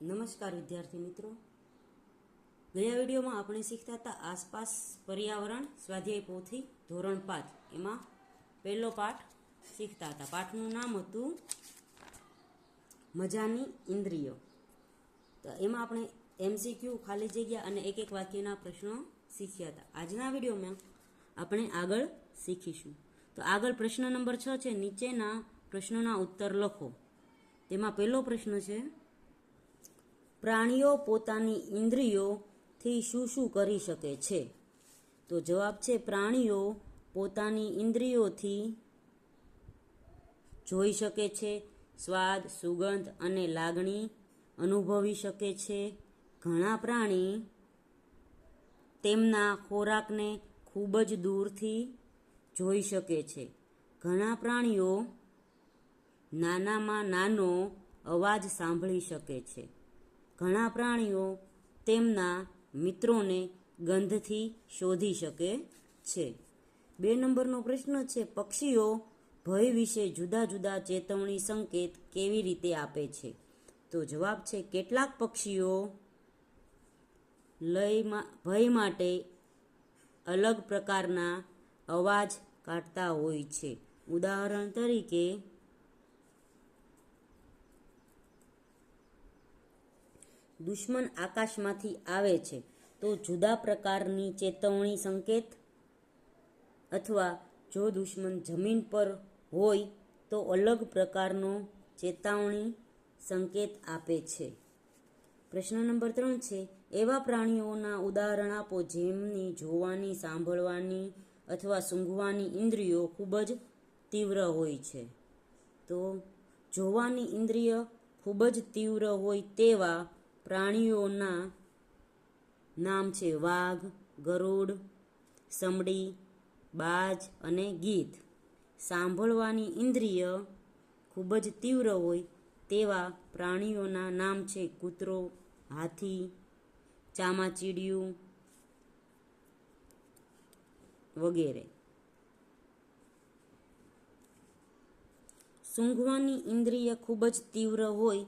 નમસ્કાર વિદ્યાર્થી મિત્રો. ગયા વિડીયોમાં આપણે શીખતા હતા આસપાસ પર્યાવરણ સ્વાધ્યાય પોથી ધોરણ પાંચ. એમાં પહેલો પાઠ શીખતા હતા. પાઠનું નામ હતું મજાની ઇન્દ્રિયો. તો એમાં આપણે એમસીક્યુ ખાલી જગ્યા અને એક એક વાક્યના પ્રશ્નો શીખ્યા હતા. આજના વિડીયોમાં આપણે આગળ શીખીશું. તો આગળ પ્રશ્ન નંબર છ છે, નીચેના પ્રશ્નોના ઉત્તર લખો. તેમાં પહેલો પ્રશ્ન છે પ્રાણીઓ પોતાની ઇન્દ્રિયોથી શું શું કરી શકે છે? તો જવાબ છે, પ્રાણીઓ પોતાની ઇન્દ્રિયોથી જોઈ શકે છે, સ્વાદ, સુગંધ અને લાગણી અનુભવી શકે છે. ઘણા પ્રાણી તેમના ખોરાકને ખૂબ જ દૂરથી જોઈ શકે છે. ઘણા પ્રાણીઓ નાનામાં નાનો અવાજ સાંભળી શકે છે. ઘણા પ્રાણીઓ તેમના મિત્રોને ગંધથી શોધી શકે છે. બે નંબરનો પ્રશ્ન છે, પક્ષીઓ ભય વિશે જુદા જુદા ચેતવણી સંકેત કેવી રીતે આપે છે? તો જવાબ છે, કેટલાક પક્ષીઓ લયમાં ભય માટે અલગ પ્રકારના અવાજ કાઢતા હોય છે. ઉદાહરણ તરીકે દુશ્મન આકાશમાંથી આવે છે, તો જુદા પ્રકારની ચેતવણી સંકેત? અથવા જો દુશ્મન જમીન પર હોય, તો અલગ પ્રકારનો ચેતવણી સંકેત આપે છે? પ્રશ્ન નંબર ત્રણ છે, એવા પ્રાણીઓના ઉદાહરણ આપો જેમની જોવાની, સાંભળવાની અથવા સૂંઘવાની ઇન્દ્રિયો ખૂબ જ તીવ્ર હોય છે. તો જોવાની ઇન્દ્રિય ખૂબ જ તીવ્ર હોય તેવા પ્રાણીઓના નામ છે વાઘ, ગરુડ, સમડી, બાજ અને ગીધ. સાંભળવાની ઇન્દ્રિય ખૂબ જ તીવ્ર હોય તેવા પ્રાણીઓના નામ છે કૂતરો, હાથી, ચામાચીડિયું વગેરે. સૂંઘવાની ઇન્દ્રિય ખૂબ જ તીવ્ર હોય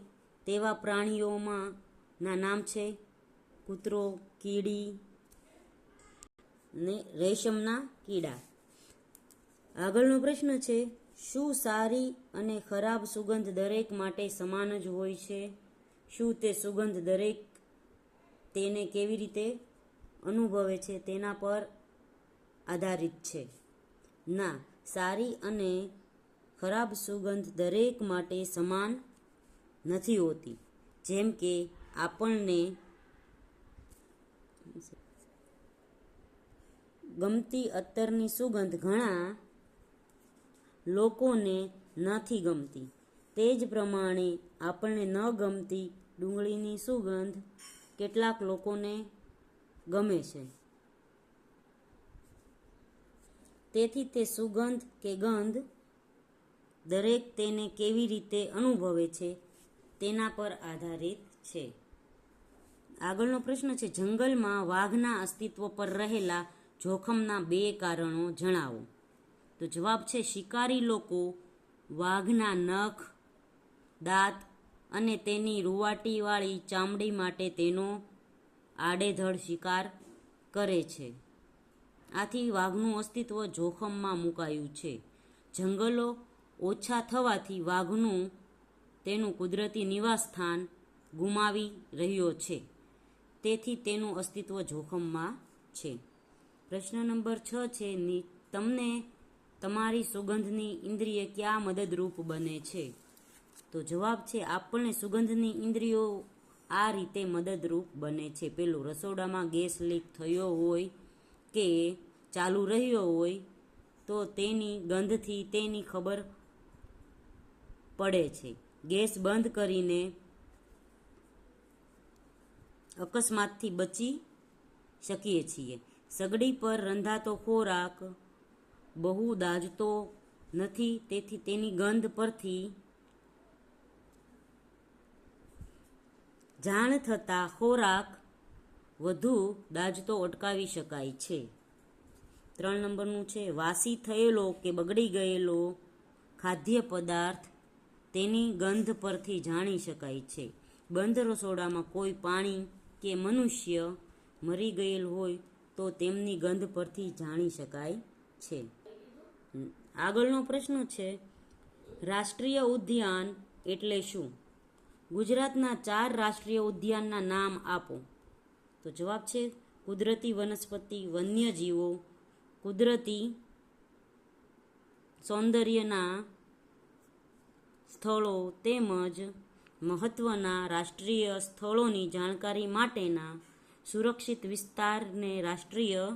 તેવા પ્રાણીઓમાં ના નામ છે? કૂતરો, કીડી, ને રેશમના કીડા. આગળનો પ્રશ્ન છે, શું સારી અને ખરાબ સુગંધ દરેક માટે સમાન જ હોય છે? શું તે સુગંધ દરેક તેને કેવી રીતે અનુભવે છે તેના પર આધારિત છે? ના, સારી અને ખરાબ સુગંધ દરેક માટે સમાન નથી હોતી. જેમ કે આપણને ગમતી અત્તરની સુગંધ ઘણા લોકોને નથી ગમતી. તે જ પ્રમાણે આપણને ન ગમતી ડુંગળીની સુગંધ કેટલાક લોકોને ગમે છે. તેથી તે સુગંધ કે ગંધ દરેક તેને કેવી રીતે અનુભવે છે તેના પર આધારિત છે. આગળનો પ્રશ્ન છે, જંગલમાં વાઘના અસ્તિત્વ પર રહેલા જોખમના બે કારણો જણાવો. તો જવાબ છે, શિકારી લોકો વાઘના નખ, દાંત અને તેની રૂવાટીવાળી ચામડી માટે તેનો આડેધડ શિકાર કરે છે. આથી વાઘનું અસ્તિત્વ જોખમમાં મુકાયું છે. જંગલો ઓછા થવાથી વાઘનું તેનું કુદરતી નિવાસસ્થાન ગુમાવી રહ્યો છે. તેથી તેનું અસ્તિત્વ જોખમમાં છે. પ્રશ્ન નંબર છ છે તમને તમારી સુગંધની ઇન્દ્રિય ક્યાં મદદરૂપ બને છે? તો જવાબ છે, આપણને સુગંધની ઇન્દ્રિયો આ રીતે મદદરૂપ બને છે. પેલું, રસોડામાં ગેસ લીક થયો હોય કે ચાલુ રહ્યો હોય, તો તેની ગંધથી તેની ખબર પડે છે. ગેસ બંધ કરીને અકસ્માતથી બચી શકીએ છીએ. સગડી પર રંધાતો ખોરાક બહુ દાજતો નથી, તેથી તેની ગંધ પરથી જાણ થતાં ખોરાક વધુ દાજતો અટકાવી શકાય છે. ત્રણ નંબરનું છે, વાસી થયેલો કે બગડી ગયેલો ખાદ્ય પદાર્થ તેની ગંધ પરથી જાણી શકાય છે. બંધ રસોડામાં કોઈ પાણી કે મનુષ્ય મરી ગયેલ હોય તો તેમની ગંધ પરથી જાણી શકાય છે. આગળનો પ્રશ્ન છે, રાષ્ટ્રીય ઉદ્યાન એટલે શું? ગુજરાતના ચાર રાષ્ટ્રીય ઉદ્યાનના નામ આપો. તો જવાબ છે, કુદરતી વનસ્પતિ વન્યજીવો. કુદરતી સૌંદર્યના સ્થળો તેમજ મહત્વના રાષ્ટ્રીય સ્થળોની જાણકારી માટેના સુરક્ષિત વિસ્તારને રાષ્ટ્રીય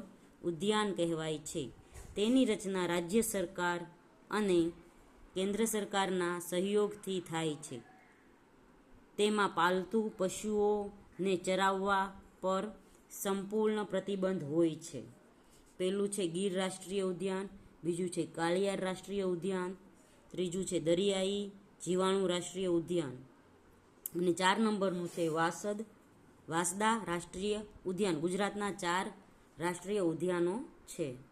ઉદ્યાન કહેવાય છે. તેની રચના રાજ્ય સરકાર અને કેન્દ્ર સરકારના સહયોગથી થાય છે. તેમાં પાલતુ પશુઓને ચરાવવા પર સંપૂર્ણ પ્રતિબંધ હોય છે. પહેલું છે ગીર રાષ્ટ્રીય ઉદ્યાન, બીજું છે કાળિયાર રાષ્ટ્રીય ઉદ્યાન, ત્રીજું છે દરિયાઈ જીવાણુ રાષ્ટ્રીય ઉદ્યાન. અને ચાર નંબરનું છે વાસદ વાસદા રાષ્ટ્રીય ઉદ્યાન. ગુજરાતના ચાર રાષ્ટ્રીય ઉદ્યાનો છે.